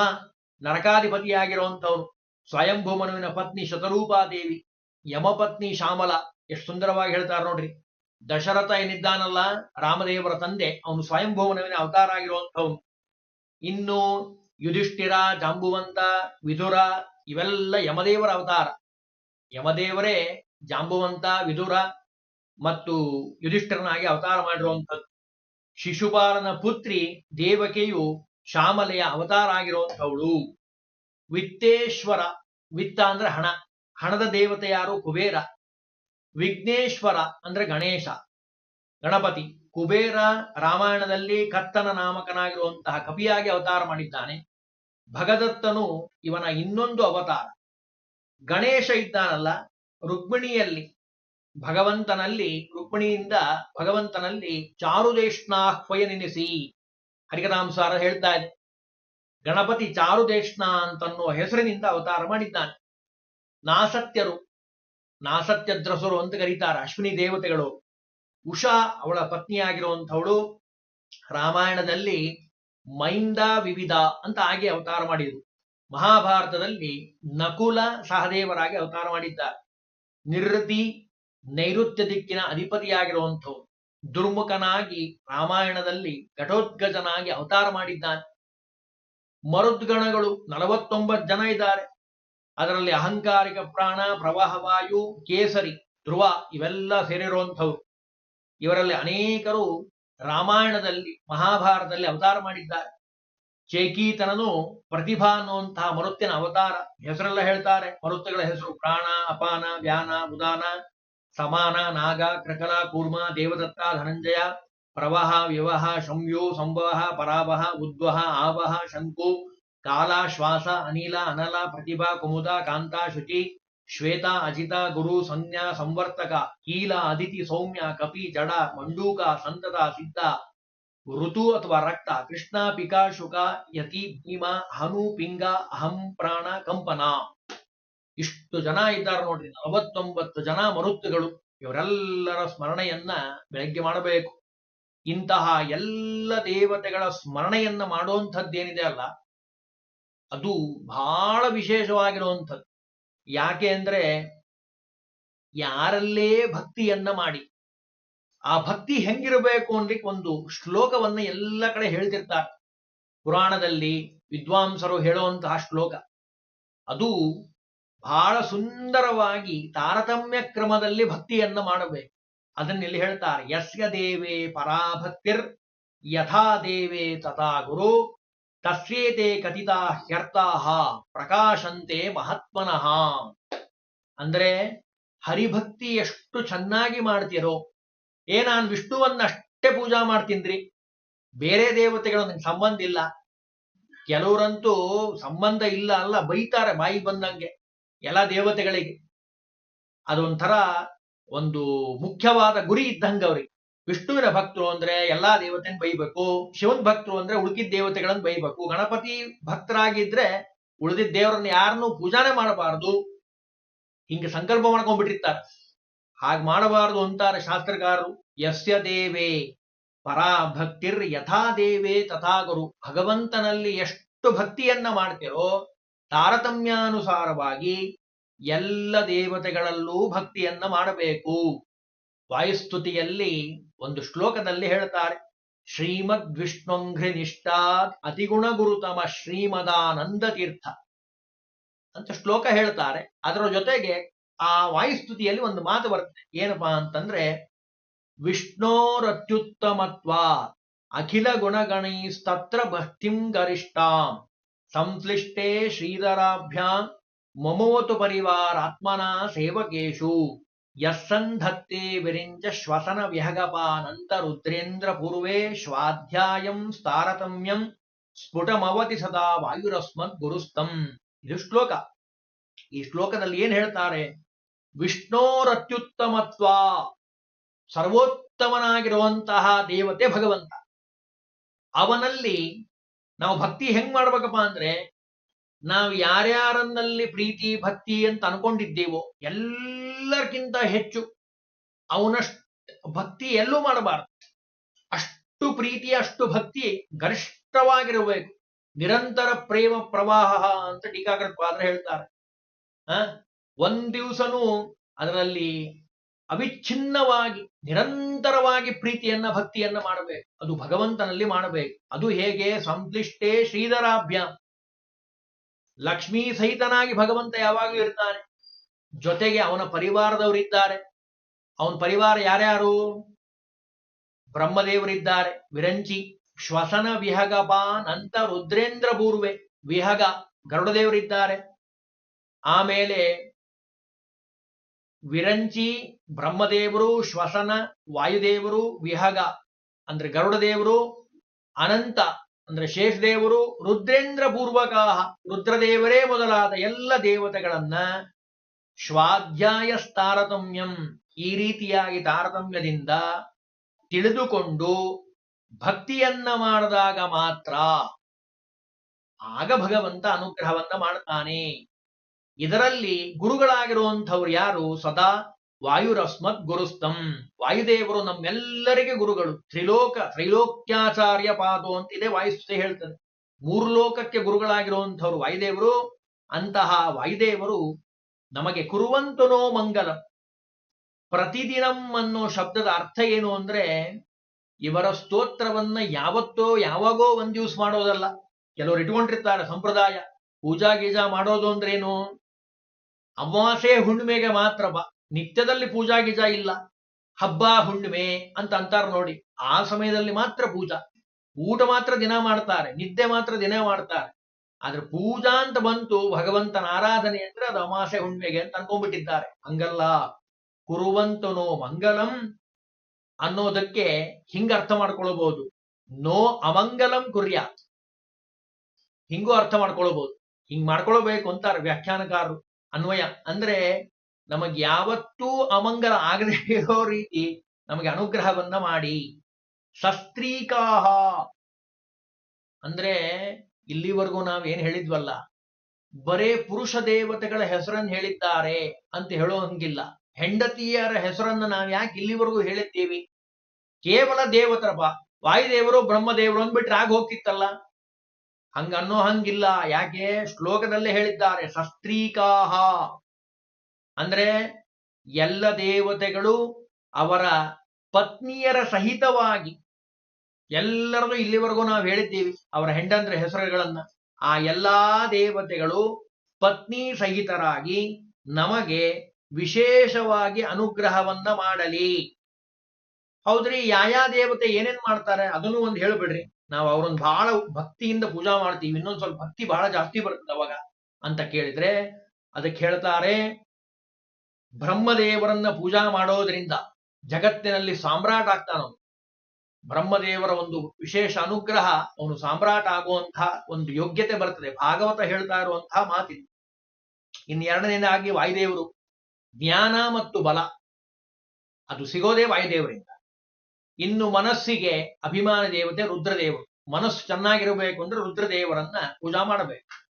ನರಕಾಧಿಪತಿಯಾಗಿರುವಂಥವ್ರು, ಸ್ವಯಂಭೂಮನುವಿನ ಪತ್ನಿ ಶತರೂಪಾದೇವಿ ಯಮಪತ್ನಿ ಶ್ಯಾಮಲ, ಎಷ್ಟು ಸುಂದರವಾಗಿ ಹೇಳ್ತಾರೆ ನೋಡ್ರಿ. ದಶರಥ ಏನಿದ್ದಾನಲ್ಲ, ರಾಮದೇವರ ತಂದೆ, ಅವನು ಸ್ವಯಂಭೂಮನವಿನ ಅವತಾರ ಆಗಿರುವಂಥವನು. ಇನ್ನು ಯುಧಿಷ್ಠಿರ, ಜಾಂಬುವಂತ ವಿಧುರ ಇವೆಲ್ಲ ಯಮದೇವರ ಅವತಾರ. ಯಮದೇವರೇ ಜಾಂಬುವಂತ ವಿದುರ ಮತ್ತು ಯುಧಿಷ್ಠರನಾಗಿ ಅವತಾರ ಮಾಡಿರುವಂಥದ್ದು. ಶಿಶುಪಾಲನ ಪುತ್ರಿ ದೇವಕೆಯು ಶ್ಯಾಮಲೆಯ ಅವತಾರ ಆಗಿರುವಂಥವಳು. ವಿತ್ತೇಶ್ವರ, ವಿತ್ತ ಅಂದ್ರೆ ಹಣ, ಹಣದ ದೇವತೆ ಯಾರು? ಕುಬೇರ. ವಿಘ್ನೇಶ್ವರ ಅಂದ್ರೆ ಗಣೇಶ. ಗಣಪತಿ. ಕುಬೇರ ರಾಮಾಯಣದಲ್ಲಿ ಕತ್ತನ ನಾಮಕನಾಗಿರುವಂತಹ ಕಪಿಯಾಗಿ ಅವತಾರ ಮಾಡಿದ್ದಾನೆ. ಭಗದತ್ತನು ಇವನ ಇನ್ನೊಂದು ಅವತಾರ. ಗಣೇಶ ಇದ್ದಾನಲ್ಲ ರುಕ್ಮಿಣಿಯಲ್ಲಿ ಭಗವಂತನಲ್ಲಿ, ರುಕ್ಮಿಣಿಯಿಂದ ಭಗವಂತನಲ್ಲಿ ಚಾರುದೇಷ್ಣಾಹ್ವಯ ನೆನೆಸಿ ಹರಿಕಥಾಂಸಾರ ಹೇಳ್ತಾ ಇದೆ ಗಣಪತಿ ಚಾರುದೇಷ್ಣ ಅಂತನ್ನುವ ಹೆಸರಿನಿಂದ ಅವತಾರ ಮಾಡಿದ್ದಾನೆ. ನಾಸತ್ಯರು, ನಾಸತ್ಯದ್ರಸರು ಅಂತ ಕರೀತಾರೆ ಅಶ್ವಿನಿ ದೇವತೆಗಳು. ಉಷಾ ಅವಳ ಪತ್ನಿಯಾಗಿರುವಂಥವಳು ರಾಮಾಯಣದಲ್ಲಿ ಮೈಂದ ವಿವಿಧ ಅಂತ ಆಗಿ ಅವತಾರ ಮಾಡಿದರು. ಮಹಾಭಾರತದಲ್ಲಿ ನಕುಲ ಸಹದೇವರಾಗಿ ಅವತಾರ ಮಾಡಿದ್ದಾರೆ ನಿರ್ರತಿ ನೈಋತ್ಯ ದಿಕ್ಕಿನ ಅಧಿಪತಿಯಾಗಿರುವಂಥವು ದುರ್ಮುಖನಾಗಿ ರಾಮಾಯಣದಲ್ಲಿ ಘಟೋದ್ಗಜನಾಗಿ ಅವತಾರ ಮಾಡಿದ್ದಾನೆ. ಮರುದ್ಗಣಗಳು ನಲವತ್ತೊಂಬತ್ತು ಜನ ಇದ್ದಾರೆ. ಅದರಲ್ಲಿ ಅಹಂಕಾರಿಕ ಪ್ರಾಣ ಪ್ರವಾಹವಾಯು ಕೇಸರಿ, ಧ್ರುವ ಇವೆಲ್ಲ ಸೇರಿರುವಂಥವ್ರು ಇವರಲ್ಲಿ ಅನೇಕರು ರಾಮಾಯಣದಲ್ಲಿ, ಮಹಾಭಾರತದಲ್ಲಿ ಅವತಾರ ಮಾಡಿದ್ದಾರೆ. ಚೇಕೀತನನು ಪ್ರತಿಭಾ ಅನ್ನುವಂತಹ ಮರುತ್ಯನ ಅವತಾರ. ಹೆಸರೆಲ್ಲ ಹೇಳ್ತಾರೆ. ಮರುತ್ಯಗಳ ಹೆಸರು ಪ್ರಾಣ, ಅಪಾನ, ವ್ಯಾನ, ಉದಾನ, ಸಮಾನ, ನಾಗ ಕ್ರಕಲ ಕೂರ್ಮ, ದೇವದತ್ತ, ಧನಂಜಯ, ಪ್ರವಹ ವ್ಯವಹ ಸಂಯೋ ಸಂವಹ, ಪರಾವಹ, ಉದ್ವಹ, ಆವಹ, ಶಂಕು, ಕಾಲ, ಶ್ವಾಸ, ಅನಿಲ, ಅನಲ, ಪ್ರತಿಭಾ, ಕುಮುದ, ಕಾಂತ, ಶುಚಿ, ಶ್ವೇತ, ಅಜಿತ, ಗುರು ಸಂಜ್ಞಾ ಸಂವರ್ತಕ, ಕೀಲ, ಅದಿತಿ, ಸೌಮ್ಯ, ಕಪಿ, ಜಡ, ಮಂಡೂಕ, ಸಂತತ, ಸಿದ್ಧ ಋತು ಅಥವಾ ರಕ್ತ, ಕೃಷ್ಣ, ಪಿಕಾ, ಶುಕ, ಯತಿ, ಭೀಮ, ಹನು, ಪಿಂಗ, ಅಹಂ, ಪ್ರಾಣ, ಕಂಪನ. ಇಷ್ಟು ಜನ ಇದ್ದಾರೆ ನೋಡ್ರಿ, ನಲವತ್ತೊಂಬತ್ತು ಜನ ಮರುತ್ತುಗಳು ಇವರೆಲ್ಲರ ಸ್ಮರಣೆಯನ್ನ ಬೆಳಗ್ಗೆ ಮಾಡಬೇಕು. ಇಂತಹ ಎಲ್ಲ ದೇವತೆಗಳ ಸ್ಮರಣೆಯನ್ನ ಮಾಡುವಂಥದ್ದೇನಿದೆ ಅಲ್ಲ, ಅದು ಬಹಳ ವಿಶೇಷವಾಗಿರುವಂಥದ್ದು. ಯಾಕೆ ಅಂದ್ರೆ, ಯಾರಲ್ಲೇ ಭಕ್ತಿಯನ್ನ ಮಾಡಿ ಆ ಭಕ್ತಿ ಹೆಂಗಿರಬೇಕು ಅನ್ಲಿಕ್ಕೆ ಒಂದು ಶ್ಲೋಕವನ್ನ ಎಲ್ಲ ಕಡೆ ಹೇಳ್ತಿರ್ತಾರೆ. ಪುರಾಣದಲ್ಲಿ ವಿದ್ವಾಂಸರು ಹೇಳುವಂತಹ ಶ್ಲೋಕ. ಅದು ಬಹಳ ಸುಂದರವಾಗಿ ತಾರತಮ್ಯ ಕ್ರಮದಲ್ಲಿ ಭಕ್ತಿಯನ್ನ ಮಾಡಬೇಕು. ಅದನ್ನೆಲ್ಲಿ ಹೇಳ್ತಾರೆ, ಯಸ್ಯ ದೇವೇ ಪರಾಭಕ್ತಿರ್ ಯಥಾ ದೇವೇ ತಥಾ ಗುರು ತಸ್ಯೇತೆ ಕಥಿತಾ ಹ್ಯರ್ಥಾಹ ಪ್ರಕಾಶಂತೆ ಮಹಾತ್ಮನಃ ಅಂದ್ರೆ ಹರಿಭಕ್ತಿ ಎಷ್ಟು ಚೆನ್ನಾಗಿ ಮಾಡ್ತೀರೋ ಏ ನಾನು ವಿಷ್ಣುವನ್ನ ಅಷ್ಟೇ ಪೂಜಾ ಮಾಡ್ತೀನ್ರಿ ಬೇರೆ ದೇವತೆಗಳು ನಂಗೆ ಸಂಬಂಧ ಇಲ್ಲ. ಕೆಲವರಂತೂ ಸಂಬಂಧ ಇಲ್ಲ ಅಲ್ಲ, ಬೈತಾರೆ ಬಾಯಿ ಬಂದಂಗೆ ಎಲ್ಲ ದೇವತೆಗಳಿಗೆ. ಅದೊಂಥರ ಒಂದು ಮುಖ್ಯವಾದ ಗುರಿ ಇದ್ದಂಗೆ ಅವ್ರಿಗೆ. ವಿಷ್ಣುವಿನ ಭಕ್ತರು ಅಂದ್ರೆ ಎಲ್ಲಾ ದೇವತೆನ ಬೈಬೇಕು, ಶಿವನ್ ಭಕ್ತರು ಅಂದ್ರೆ ಉಳ್ಕಿದ ದೇವತೆಗಳನ್ನು ಬೈಬೇಕು. ಗಣಪತಿ ಭಕ್ತರಾಗಿದ್ರೆ ಉಳಿದಿದ್ದ ದೇವರನ್ನ ಯಾರನ್ನೂ ಪೂಜಾನೆ ಮಾಡಬಾರದು. ಹಿಂಗೆ ಸಂಕಲ್ಪ ಮಾಡ್ಕೊಂಡ್ಬಿಟ್ಟಿರ್ತಾರೆ. ಹಾಗೆ ಮಾಡಬಾರದು ಅಂತಾರೆ ಶಾಸ್ತ್ರಕಾರರು ಯಸ್ಯ ದೇವೇ ಪರಾಭಕ್ತಿರ್ ಯಥಾ ದೇವೇ ತಥಾ ಗುರು. ಭಗವಂತನಲ್ಲಿ ಎಷ್ಟು ಭಕ್ತಿಯನ್ನ ಮಾಡ್ತಿರೋ ತಾರತಮ್ಯಾನುಸಾರವಾಗಿ ಎಲ್ಲ ದೇವತೆಗಳಲ್ಲೂ ಭಕ್ತಿಯನ್ನ ಮಾಡಬೇಕು. ವಾಯುಸ್ತುತಿಯಲ್ಲಿ ಒಂದು ಶ್ಲೋಕದಲ್ಲಿ ಹೇಳ್ತಾರೆ ಶ್ರೀಮದ್ ವಿಷ್ಣುಂಘ್ರಿ ನಿಷ್ಠಾತ್ ಅತಿಗುಣ ಗುರುತಮ ಶ್ರೀಮದಾನಂದ ತೀರ್ಥ ಅಂತ ಶ್ಲೋಕ ಹೇಳ್ತಾರೆ. ಅದರ ಜೊತೆಗೆ ಆ ವಾಯುಸ್ತುತಿಯಲ್ಲಿ ಒಂದು ಮಾತು ಬರುತ್ತೆ ಏನಪ್ಪಾ ಅಂತಂದ್ರೆ, ವಿಷ್ಣೋರತ್ಯುತ್ತಮತ್ವ ಅಖಿಲ ಗುಣಗಣೈಸ್ತತ್ರ ಭಕ್ತಿಂ ಗರಿಷ್ಠಾಂ ಸಂಶ್ಲಿಷ್ಟೇ ಶ್ರೀಧರಾಭ್ಯಾಂ ಮಮೋತು ಪರಿವಾರಾತ್ಮನ ಸೇವಕೇಶು ಯಸ್ಸಂಧತ್ತೆ ವಿರಿಂಚ ಶ್ವಸನ ವಿಹಗಪಾನಂತ ರುದ್ರೇಂದ್ರ ಪೂರ್ವೇ ಸ್ವಾಧ್ಯಾಯಂ ಸ್ತಾರತಮ್ಯಂ ಸ್ಫುಟಮವತಿ ಸದಾ ವಾಯುರಸ್ಮತ್ ಗುರುಸ್ತಂ ಇದು ಶ್ಲೋಕ. ಈ ಶ್ಲೋಕದಲ್ಲಿ ಏನ್ ಹೇಳ್ತಾರೆ? ವಿಷ್ಣೋರತ್ಯುತ್ತಮತ್ವ, ಸರ್ವೋತ್ತಮನಾಗಿರುವಂತಹ ದೇವತೆ ಭಗವಂತ. ಅವನಲ್ಲಿ ನಾವು ಭಕ್ತಿ ಹೆಂಗ್ ಮಾಡ್ಬೇಕಪ್ಪ ಅಂದ್ರೆ, ನಾವು ಯಾರ್ಯಾರನ್ನಲ್ಲಿ ಪ್ರೀತಿ, ಭಕ್ತಿ ಅಂತ ಅನ್ಕೊಂಡಿದ್ದೇವೋ ಎಲ್ಲರಿಗಿಂತ ಹೆಚ್ಚು ಅವನಷ್ಟು ಭಕ್ತಿ ಎಲ್ಲೂ ಮಾಡಬಾರದು. ಅಷ್ಟು ಪ್ರೀತಿ, ಅಷ್ಟು ಭಕ್ತಿ ಗರಿಷ್ಠವಾಗಿರಬೇಕು. ನಿರಂತರ ಪ್ರೇಮ ಪ್ರವಾಹ ಅಂತ ಟೀಕಾಕೃತ್ವಾದ್ರೆ ಹೇಳ್ತಾರೆ. ಒಂದ್ ದಿವಸನೂ ಅದರಲ್ಲಿ ಅವಿಚ್ಛಿನ್ನವಾಗಿ, ನಿರಂತರವಾಗಿ ಪ್ರೀತಿಯನ್ನ, ಭಕ್ತಿಯನ್ನ ಮಾಡಬೇಕು. ಅದು ಭಗವಂತನಲ್ಲಿ ಮಾಡಬೇಕು. ಅದು ಹೇಗೆ? ಸಂಕ್ಲಿಷ್ಟೇ ಶ್ರೀಧರಾಭ್ಯ. ಲಕ್ಷ್ಮೀ ಸಹಿತನಾಗಿ ಭಗವಂತ ಯಾವಾಗಲೂ ಇರ್ತಾನೆ. ಜೊತೆಗೆ ಅವನ ಪರಿವಾರದವರಿದ್ದಾರೆ ಅವನ ಪರಿವಾರ ಯಾರ್ಯಾರು? ಬ್ರಹ್ಮದೇವರಿದ್ದಾರೆ. ವಿರಂಚಿ ಶ್ವಸನ ವಿಹಗಪಾನ್ ಅಂತ ರುದ್ರೇಂದ್ರ ಪೂರ್ವೆ ವಿಹಗ, ಗರುಡದೇವರಿದ್ದಾರೆ. ಆಮೇಲೆ ವಿರಂಚಿ ಬ್ರಹ್ಮದೇವರು, ಶ್ವಸನ, ವಾಯುದೇವರು, ವಿಹಗ, ಅಂದ್ರೆ ಗರುಡದೇವರು, ಅನಂತ, ಅಂದ್ರೆ ಶೇಷದೇವರು ರುದ್ರೇಂದ್ರ ಪೂರ್ವಕಾಹ ರುದ್ರದೇವರೇ ಮೊದಲಾದ ಎಲ್ಲ ದೇವತೆಗಳನ್ನ ಶ್ವಾಧ್ಯಾಯ ತಾರತಮ್ಯಂ ಈ ರೀತಿಯಾಗಿ ತಾರತಮ್ಯದಿಂದ ತಿಳಿದುಕೊಂಡು ಭಕ್ತಿಯನ್ನ ಮಾಡಿದಾಗ ಮಾತ್ರ ಆಗ ಭಗವಂತ ಅನುಗ್ರಹವನ್ನ ಮಾಡ್ತಾನೆ. ಇದರಲ್ಲಿ ಗುರುಗಳಾಗಿರುವಂಥವ್ರು ಯಾರು? ಸದಾ ವಾಯುರಸ್ಮತ್ ಗುರುಸ್ತಂ. ವಾಯುದೇವರು ನಮ್ಮೆಲ್ಲರಿಗೆ ಗುರುಗಳು. ತ್ರಿಲೋಕ, ತ್ರೈಲೋಕ್ಯಾಚಾರ್ಯ ಪಾದು ಅಂತ ಇದೆ ವಾಯುಸ್ತೆ ಹೇಳ್ತದೆ. ಮೂರು ಲೋಕಕ್ಕೆ ಗುರುಗಳಾಗಿರುವಂಥವ್ರು ವಾಯುದೇವರು. ಅಂತಹ ವಾಯುದೇವರು ನಮಗೆ ಕುರುವಂತನೋ ಮಂಗಲ. ಪ್ರತಿದಿನಂ ಅನ್ನೋ ಶಬ್ದದ ಅರ್ಥ ಏನು ಅಂದ್ರೆ ಇವರ ಸ್ತೋತ್ರವನ್ನ ಯಾವತ್ತೋ ಯಾವಾಗೋ ಒಂದ್ ದಿವ್ಸ ಮಾಡೋದಲ್ಲ. ಕೆಲವರು ಇಟ್ಕೊಂಡಿರ್ತಾರೆ ಸಂಪ್ರದಾಯ. ಪೂಜಾ ಗೀಜಾ ಮಾಡೋದು ಅಂದ್ರೇನು? ಅಮಾವಾಸ್ಯೆ ಹುಣ್ಣಿಮೆಗೆ ಮಾತ್ರ ಬಾ, ನಿತ್ಯದಲ್ಲಿ ಪೂಜಾ ಗಿಜ ಇಲ್ಲ. ಹಬ್ಬ ಹುಣ್ಣಿಮೆ ಅಂತ ಅಂತಾರ ನೋಡಿ. ಆ ಸಮಯದಲ್ಲಿ ಮಾತ್ರ ಪೂಜಾ. ಊಟ ಮಾತ್ರ ದಿನ ಮಾಡ್ತಾರೆ, ನಿದ್ದೆ ಮಾತ್ರ ದಿನ ಮಾಡ್ತಾರೆ. ಆದ್ರೆ ಪೂಜಾ ಅಂತ ಬಂತು ಭಗವಂತನ ಆರಾಧನೆ ಅಂದ್ರೆ ಅದು ಅಮಾಸೆ ಹುಣ್ಣಿಮೆಗೆ ಅಂತ ಅನ್ಕೊಂಡ್ಬಿಟ್ಟಿದ್ದಾರೆ. ಹಂಗಲ್ಲ. ಕುರುವಂತನೋ ಮಂಗಲಂ ಅನ್ನೋದಕ್ಕೆ ಹಿಂಗ ಅರ್ಥ ಮಾಡ್ಕೊಳ್ಬಹುದು ನೋ ಅಮಂಗಲಂ ಕುರ್ಯಾತ್. ಹಿಂಗೂ ಅರ್ಥ ಮಾಡ್ಕೊಳ್ಬಹುದು ಹಿಂಗ್ ಮಾಡ್ಕೊಳ್ಬೇಕು ಅಂತಾರೆ ವ್ಯಾಖ್ಯಾನಕಾರರು. ಅನ್ವಯ. ಅಂದ್ರೆ ನಮಗೆ ಯಾವತ್ತೂ ಅಮಂಗಲ ಆಗದೇ ಇರೋ ರೀತಿ ನಮಗೆ ಅನುಗ್ರಹವನ್ನ ಮಾಡಿ. ಶಸ್ತ್ರೀಕಾಹ ಅಂದ್ರೆ ಇಲ್ಲಿವರೆಗೂ ನಾವೇನ್ ಹೇಳಿದ್ವಲ್ಲ, ಬರೇ ಪುರುಷ ದೇವತೆಗಳ ಹೆಸರನ್ನು ಹೇಳಿದ್ದಾರೆ ಅಂತ ಹೇಳೋ ಹಂಗಿಲ್ಲ. ಹೆಂಡತಿಯರ ಹೆಸರನ್ನ ನಾವು ಯಾಕೆ ಇಲ್ಲಿವರೆಗೂ ಹೇಳಿದ್ದೀವಿ? ಕೇವಲ ದೇವತರ ಬಾ, ವಾಯುದೇವರು ಬ್ರಹ್ಮದೇವರು ಅಂದ್ಬಿಟ್ರೆ ಆಗ ಹೋಗ್ತಿತ್ತಲ್ಲ. ಹಂಗ ಅನ್ನೋ ಹಂಗಿಲ್ಲ. ಯಾಕೆ? ಶ್ಲೋಕದಲ್ಲೇ ಹೇಳಿದ್ದಾರೆ ಶಸ್ತ್ರೀಕಾಹ ಅಂದ್ರೆ ಎಲ್ಲ ದೇವತೆಗಳು ಅವರ ಪತ್ನಿಯರ ಸಹಿತವಾಗಿ ಎಲ್ಲರದು ಇಲ್ಲಿವರೆಗೂ ನಾವು ಹೇಳಿದ್ದೀವಿ, ಅವರ ಹೆಂಡಂದ್ರ ಹೆಸರುಗಳನ್ನ, ಆ ಎಲ್ಲಾ ದೇವತೆಗಳು ಪತ್ನಿ ಸಹಿತರಾಗಿ ನಮಗೆ ವಿಶೇಷವಾಗಿ ಅನುಗ್ರಹವನ್ನ ಮಾಡಲಿ. ಹೌದ್ರಿ? ಯಾಯಾ ದೇವತೆ ಏನೇನ್ ಮಾಡ್ತಾರೆ? ಅದನ್ನು ಒಂದು ಹೇಳ್ಬಿಡ್ರಿ. ನಾವು ಅವ್ರನ್ನ ಬಹಳ ಭಕ್ತಿಯಿಂದ ಪೂಜಾ ಮಾಡ್ತೀವಿ. ಇನ್ನೊಂದು ಸ್ವಲ್ಪ ಭಕ್ತಿ ಬಹಳ ಜಾಸ್ತಿ ಬರ್ತದೆ ಅವಾಗ ಅಂತ ಕೇಳಿದ್ರೆ ಅದಕ್ಕೆ ಹೇಳ್ತಾರೆ, ಬ್ರಹ್ಮದೇವರನ್ನ ಪೂಜಾ ಮಾಡೋದ್ರಿಂದ ಜಗತ್ತಿನಲ್ಲಿ ಸಾಮ್ರಾಟ್ ಆಗ್ತಾನವನು ಬ್ರಹ್ಮದೇವರ ಒಂದು ವಿಶೇಷ ಅನುಗ್ರಹ ಅವನು ಸಾಮ್ರಾಟ್ ಆಗುವಂತಹ ಒಂದು ಯೋಗ್ಯತೆ ಬರ್ತದೆ. ಭಾಗವತ ಹೇಳ್ತಾ ಇರುವಂತಹ ಮಾತಿದೆ. ಇನ್ನೆರಡನೇದಾಗಿ ವಾಯುದೇವರು ಜ್ಞಾನ ಮತ್ತು ಬಲ. ಅದು ಸಿಗೋದೇ ವಾಯುದೇವರಿಂದ. ಇನ್ನು ಮನಸ್ಸಿಗೆ ಅಭಿಮಾನ ದೇವತೆ ರುದ್ರದೇವರು. ಮನಸ್ಸು ಚೆನ್ನಾಗಿರಬೇಕು ಅಂದ್ರೆ ರುದ್ರದೇವರನ್ನ ಪೂಜಾ ಮಾಡಬೇಕು.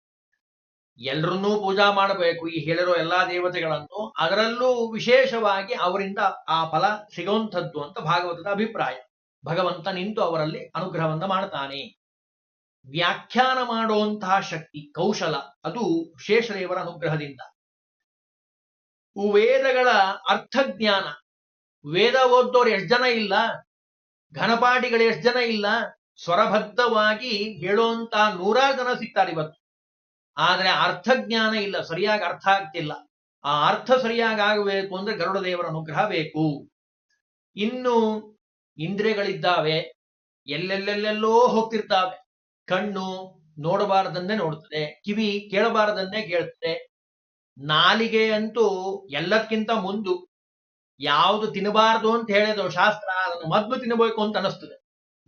ಎಲ್ಲರನ್ನೂ ಪೂಜಾ ಮಾಡಬೇಕು, ಈ ಹೇಳಿರೋ ಎಲ್ಲಾ ದೇವತೆಗಳನ್ನು. ಅದರಲ್ಲೂ ವಿಶೇಷವಾಗಿ ಅವರಿಂದ ಆ ಫಲ ಸಿಗುವಂಥದ್ದು ಅಂತ ಭಾಗವತದ ಅಭಿಪ್ರಾಯ. ಭಗವಂತ ನಿಂತು ಅವರಲ್ಲಿ ಅನುಗ್ರಹವನ್ನ ಮಾಡ್ತಾನೆ. ವ್ಯಾಖ್ಯಾನ ಮಾಡುವಂತಹ ಶಕ್ತಿ, ಕೌಶಲ, ಅದು ಶೇಷದೇವರ ಅನುಗ್ರಹದಿಂದ. ವೇದಗಳ ಅರ್ಥಜ್ಞಾನ. ವೇದ ಓದೋರು ಎಷ್ಟು ಜನ ಇಲ್ಲ? ಘನಪಾಠಿಗಳು ಎಷ್ಟು ಜನ ಇಲ್ಲ? ಸ್ವರಬದ್ಧವಾಗಿ ಹೇಳೋಂತ ನೂರಾರು ಜನ ಸಿಗ್ತಾರೆ ಇವತ್ತು. ಆದ್ರೆ ಅರ್ಥಜ್ಞಾನ ಇಲ್ಲ, ಸರಿಯಾಗಿ ಅರ್ಥ ಆಗ್ತಿಲ್ಲ. ಆ ಅರ್ಥ ಸರಿಯಾಗಿ ಆಗಬೇಕು ಅಂದ್ರೆ ಗರುಡ ದೇವರ ಅನುಗ್ರಹ ಬೇಕು. ಇನ್ನು ಇಂದ್ರಿಯಗಳಿದ್ದಾವೆ, ಎಲ್ಲೆಲ್ಲೆಲ್ಲೆಲ್ಲೋ ಹೋಗ್ತಿರ್ತಾವೆ. ಕಣ್ಣು ನೋಡಬಾರದನ್ನೇ ನೋಡ್ತದೆ, ಕಿವಿ ಕೇಳಬಾರದನ್ನೇ ಕೇಳ್ತದೆ. ನಾಲಿಗೆ ಅಂತೂ ಎಲ್ಲಕ್ಕಿಂತ ಮುಂದು ಯಾವುದು ತಿನ್ನಬಾರದು ಅಂತ ಹೇಳಿದ ಶಾಸ್ತ್ರ ಅದನ್ನು ಮದ್ದು ತಿನ್ನಬೇಕು ಅಂತ ಅನಿಸ್ತದೆ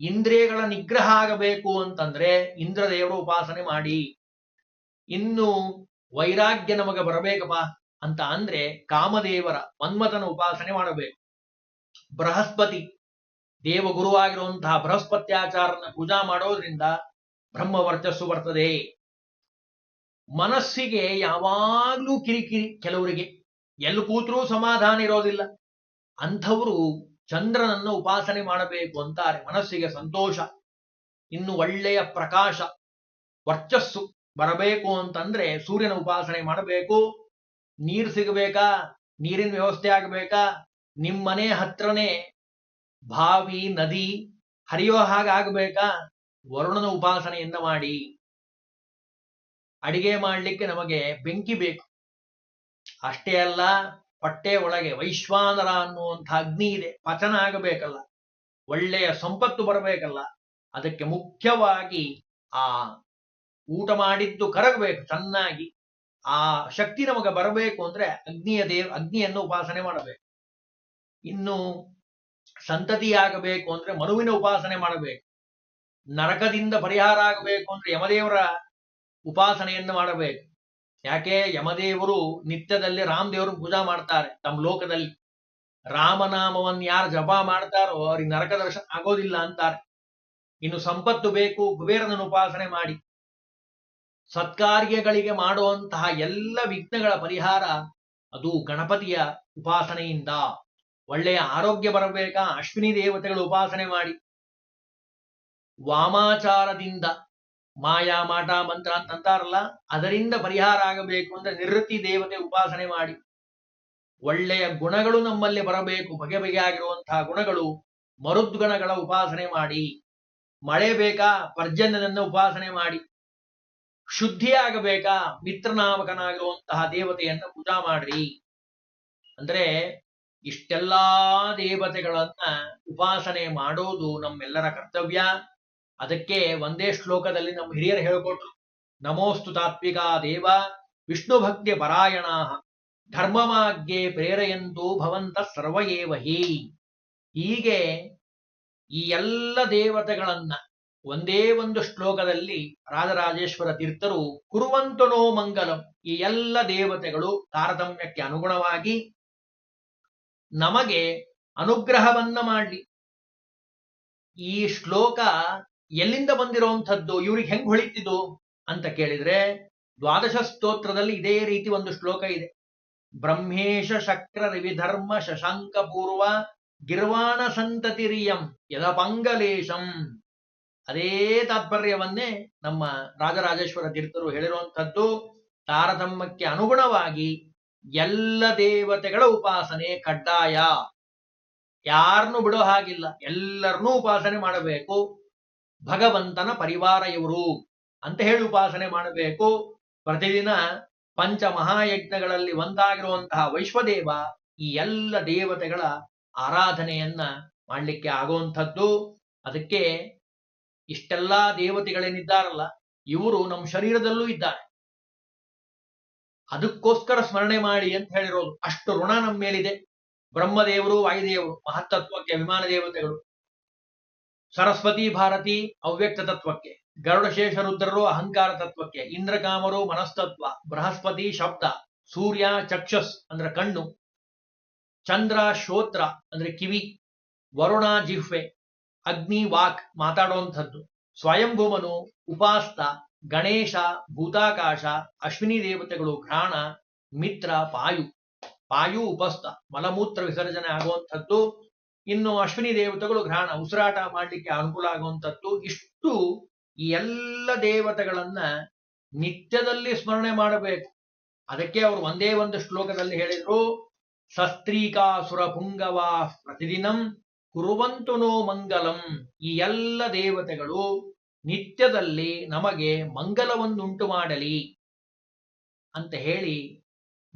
ಇಂದ್ರಿಯಗಳ ನಿಗ್ರಹ ಆಗಬೇಕು ಅಂತಂದ್ರೆ ಇಂದ್ರದೇವರ ಉಪಾಸನೆ ಮಾಡಿ. ಇನ್ನು ವೈರಾಗ್ಯ ನಮಗೆ ಬರಬೇಕಪ್ಪ ಅಂತ ಅಂದ್ರೆ ಕಾಮದೇವರ ಮನ್ಮಥನ ಉಪಾಸನೆ ಮಾಡಬೇಕು. ಬೃಹಸ್ಪತಿ ದೇವಗುರುವಾಗಿರುವಂತಹ ಬೃಹಸ್ಪತ್ಯಾಚಾರನ ಪೂಜಾ ಮಾಡೋದ್ರಿಂದ ಬ್ರಹ್ಮ ವರ್ಚಸ್ಸು ಬರ್ತದೆ. ಮನಸ್ಸಿಗೆ ಯಾವಾಗ್ಲೂ ಕಿರಿಕಿರಿ ಕೆಲವರಿಗೆ. ಎಲ್ಲಿ ಕೂತ್ರೂ ಸಮಾಧಾನ ಇರೋದಿಲ್ಲ. ಅಂಥವರು ಚಂದ್ರನನ್ನು ಉಪಾಸನೆ ಮಾಡಬೇಕು ಅಂತಾರೆ. ಮನಸ್ಸಿಗೆ ಸಂತೋಷ, ಇನ್ನು ಒಳ್ಳೆಯ ಪ್ರಕಾಶ, ವರ್ಚಸ್ಸು ಬರಬೇಕು ಅಂತಂದ್ರೆ ಸೂರ್ಯನ ಉಪಾಸನೆ ಮಾಡಬೇಕು. ನೀರು ಸಿಗಬೇಕಾ? ನೀರಿನ ವ್ಯವಸ್ಥೆ ಆಗಬೇಕಾ? ನಿಮ್ಮನೆ ಹತ್ರನೇ ಬಾವಿ, ನದಿ ಹರಿಯೋ ಹಾಗಾಗಬೇಕಾ ವರುಣನ ಉಪಾಸನೆಯಿಂದ ಮಾಡಿ. ಅಡಿಗೆ ಮಾಡಲಿಕ್ಕೆ ನಮಗೆ ಬೆಂಕಿ ಬೇಕು. ಅಷ್ಟೇ ಅಲ್ಲ ಹೊಟ್ಟೆ ಒಳಗೆ ವೈಶ್ವಾನರ ಅನ್ನುವಂಥ ಅಗ್ನಿ ಇದೆ. ಪಚನ ಆಗಬೇಕಲ್ಲ. ಒಳ್ಳೆಯ ಸಂಪತ್ತು ಬರಬೇಕಲ್ಲ. ಅದಕ್ಕೆ ಮುಖ್ಯವಾಗಿ ಆ ಊಟ ಮಾಡಿದ್ದು ಕರಗಬೇಕು, ಚೆನ್ನಾಗಿ. ಆ ಶಕ್ತಿ ನಮಗೆ ಬರಬೇಕು ಅಂದ್ರೆ ಅಗ್ನಿಯ ದೇವ್, ಅಗ್ನಿಯನ್ನು ಉಪಾಸನೆ ಮಾಡಬೇಕು. ಇನ್ನು ಸಂತತಿಯಾಗಬೇಕು ಅಂದ್ರೆ ಮನುವಿನ ಉಪಾಸನೆ ಮಾಡಬೇಕು. ನರಕದಿಂದ ಪರಿಹಾರ ಆಗಬೇಕು ಅಂದ್ರೆ ಯಮದೇವರ ಉಪಾಸನೆಯನ್ನು ಮಾಡಬೇಕು. ಯಾಕೆ ಯಮದೇವರು ನಿತ್ಯದಲ್ಲಿ ರಾಮದೇವರು ಪೂಜಾ ಮಾಡ್ತಾರೆ? ತಮ್ಮ ಲೋಕದಲ್ಲಿ ರಾಮನಾಮವನ್ನು ಯಾರು ಜಪ ಮಾಡ್ತಾರೋ ಅವ್ರಿಗೆ ನರಕ ದರ್ಶನ ಆಗೋದಿಲ್ಲ ಅಂತಾರೆ. ಇನ್ನು ಸಂಪತ್ತು ಬೇಕು ಕುಬೇರನ ಉಪಾಸನೆ ಮಾಡಿ. ಸತ್ಕಾರ್ಯಗಳಿಗೆ ಮಾಡುವಂತಹ ಎಲ್ಲ ವಿಘ್ನಗಳ ಪರಿಹಾರ ಅದು ಗಣಪತಿಯ ಉಪಾಸನೆಯಿಂದ. ಒಳ್ಳೆಯ ಆರೋಗ್ಯ ಬರಬೇಕಾ? ಅಶ್ವಿನಿ ದೇವತೆಗಳ ಉಪಾಸನೆ ಮಾಡಿ. ವಾಮಾಚಾರದಿಂದ ಮಾಯಾ ಮಾಟ ಮಂತ್ರ ಅಂತ ಅಂತಾರಲ್ಲ, ಅದರಿಂದ ಪರಿಹಾರ ಆಗಬೇಕು ಅಂದ್ರೆ ನಿವೃತ್ತಿ ದೇವತೆ ಉಪಾಸನೆ ಮಾಡಿ. ಒಳ್ಳೆಯ ಗುಣಗಳು ನಮ್ಮಲ್ಲಿ ಬರಬೇಕು, ಬಗೆ ಬಗೆಯಾಗಿರುವಂತಹ ಗುಣಗಳು ಮರುದ್ಗಣಗಳ ಉಪಾಸನೆ ಮಾಡಿ. ಮಳೆ ಬೇಕಾ, ಪರ್ಜನ್ಯನನ್ನ ಉಪಾಸನೆ ಮಾಡಿ. ಶುದ್ಧಿಯಾಗಬೇಕಾ, ಮಿತ್ರನಾಮಕನಾಗಿರುವಂತಹ ದೇವತೆಯನ್ನ ಪೂಜಾ ಮಾಡ್ರಿ. ಅಂದ್ರೆ ಇಷ್ಟೆಲ್ಲಾ ದೇವತೆಗಳನ್ನ ಉಪಾಸನೆ ಮಾಡೋದು ನಮ್ಮೆಲ್ಲರ ಕರ್ತವ್ಯ. ಅದಕ್ಕೆ ಒಂದೇ ಶ್ಲೋಕದಲ್ಲಿ ನಮ್ಮ ಹಿರಿಯರು ಹೇಳಿಕೊಟ್ರು. ನಮೋಸ್ತು ತಾತ್ವಿಕ ದೇವ ವಿಷ್ಣು ಭಕ್ತಿ ಪರಾಯಣ ಧರ್ಮಮಾಗ್ಯೆ ಪ್ರೇರೆಯಂತು ಭವಂತ ಸರ್ವಯೇವ ಹಿ ಹೀಗೆ ಈ ಎಲ್ಲ ದೇವತೆಗಳನ್ನ ಒಂದೇ ಒಂದು ಶ್ಲೋಕದಲ್ಲಿ ರಾಜರಾಜೇಶ್ವರ ತೀರ್ಥರು ಕುರುವಂತನೋ ಮಂಗಲಂ ಈ ಎಲ್ಲ ದೇವತೆಗಳು ತಾರತಮ್ಯಕ್ಕೆ ಅನುಗುಣವಾಗಿ ನಮಗೆ ಅನುಗ್ರಹವನ್ನ ಮಾಡಲಿ. ಈ ಶ್ಲೋಕ ಎಲ್ಲಿಂದ ಬಂದಿರುವಂಥದ್ದು ಇವ್ರಿಗೆ ಹೆಂಗ್ ಹೊಳಿತಿದ್ದು ಅಂತ ಕೇಳಿದ್ರೆ, ದ್ವಾದಶ ಸ್ತೋತ್ರದಲ್ಲಿ ಇದೇ ರೀತಿ ಒಂದು ಶ್ಲೋಕ ಇದೆ. ಬ್ರಹ್ಮೇಶ ಶಕ್ರ ರವಿಧರ್ಮ ಶಶಾಂಕ ಪೂರ್ವ ಗಿರ್ವಾಣ ಸಂತತಿರಿಯಂ ಯದಪಂಗಲೇಶಂ ಅದೇ ತಾತ್ಪರ್ಯವನ್ನೇ ನಮ್ಮ ರಾಜರಾಜೇಶ್ವರ ತೀರ್ಥರು ಹೇಳಿರುವಂಥದ್ದು. ತಾರತಮ್ಯಕ್ಕೆ ಅನುಗುಣವಾಗಿ ಎಲ್ಲ ದೇವತೆಗಳ ಉಪಾಸನೆ ಕಡ್ಡಾಯ. ಯಾರನ್ನು ಬಿಡೋ ಹಾಗಿಲ್ಲ, ಎಲ್ಲರನ್ನೂ ಉಪಾಸನೆ ಮಾಡಬೇಕು. ಭಗವಂತನ ಪರಿವಾರ ಇವರು ಅಂತ ಹೇಳಿ ಉಪಾಸನೆ ಮಾಡಬೇಕು. ಪ್ರತಿದಿನ ಪಂಚ ಮಹಾಯಜ್ಞಗಳಲ್ಲಿ ಒಂದಾಗಿರುವಂತಹ ವೈಶ್ವದೇವ ಈ ಎಲ್ಲ ದೇವತೆಗಳ ಆರಾಧನೆಯನ್ನ ಮಾಡಲಿಕ್ಕೆ ಆಗುವಂಥದ್ದು. ಅದಕ್ಕೆ ಇಷ್ಟೆಲ್ಲಾ ದೇವತೆಗಳೇನಿದ್ದಾರಲ್ಲ, ಇವರು ನಮ್ಮ ಶರೀರದಲ್ಲೂ ಇದ್ದಾರೆ. ಅದಕ್ಕೋಸ್ಕರ ಸ್ಮರಣೆ ಮಾಡಿ ಅಂತ ಹೇಳಿರೋದು. ಅಷ್ಟು ಋಣ ನಮ್ಮ ಮೇಲಿದೆ. ಬ್ರಹ್ಮದೇವರು, ವಾಯುದೇವರು, ಮಹತ್ತತ್ವಕ್ಕೆ ಅಭಿಮಾನ ದೇವತೆಗಳು. ಸರಸ್ವತಿ ಭಾರತಿ ಅವ್ಯಕ್ತ ತತ್ವಕ್ಕೆ ಗರುಡಶೇಷ ರುದ್ರರು ಅಹಂಕಾರ ತತ್ವಕ್ಕೆ, ಇಂದ್ರಕಾಮರು ಮನಸ್ತತ್ವ, ಬೃಹಸ್ಪತಿ ಶಬ್ದ, ಸೂರ್ಯ ಚಕ್ಷಸ್ ಅಂದ್ರೆ ಕಣ್ಣು, ಚಂದ್ರ ಶ್ರೋತ್ರ ಅಂದ್ರೆ ಕಿವಿ, ವರುಣ ಜಿಹ್ವೆ, ಅಗ್ನಿ ವಾಕ್ ಮಾತಾಡುವಂಥದ್ದು. ಸ್ವಯಂಭೂಮನು, ಉಪಾಸ್ತ, ಗಣೇಶ, ಭೂತಾಕಾಶ, ಅಶ್ವಿನಿ ದೇವತೆಗಳು, ಘ್ರಾಣ, ಮಿತ್ರ, ಪಾಯು ಪಾಯು ಉಪಸ್ಥ ಮಲಮೂತ್ರ ವಿಸರ್ಜನೆ ಆಗುವಂಥದ್ದು. ಇನ್ನು ಅಶ್ವಿನಿ ದೇವತೆಗಳು ಘ್ರಾಣ, ಉಸಿರಾಟ ಮಾಡಲಿಕ್ಕೆ ಅನುಕೂಲ ಆಗುವಂಥದ್ದು ಇಷ್ಟು. ಎಲ್ಲ ದೇವತೆಗಳನ್ನ ನಿತ್ಯದಲ್ಲಿ ಸ್ಮರಣೆ ಮಾಡಬೇಕು. ಅದಕ್ಕೆ ಅವರು ಒಂದೇ ಒಂದು ಶ್ಲೋಕದಲ್ಲಿ ಹೇಳಿದ್ರು, ಸಸ್ತ್ರೀಕಾಸುರ ಪುಂಗವ ಪ್ರತಿದಿನಂ ಕುರುವಂತು ನೋ ಮಂಗಲಂ. ಈ ಎಲ್ಲ ದೇವತೆಗಳು ನಿತ್ಯದಲ್ಲಿ ನಮಗೆ ಮಂಗಲವನ್ನುಂಟು ಮಾಡಲಿ ಅಂತ ಹೇಳಿ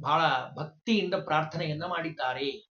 ಬಹಳ ಭಕ್ತಿಯಿಂದ ಪ್ರಾರ್ಥನೆಯನ್ನ ಮಾಡಿದ್ದಾರೆ.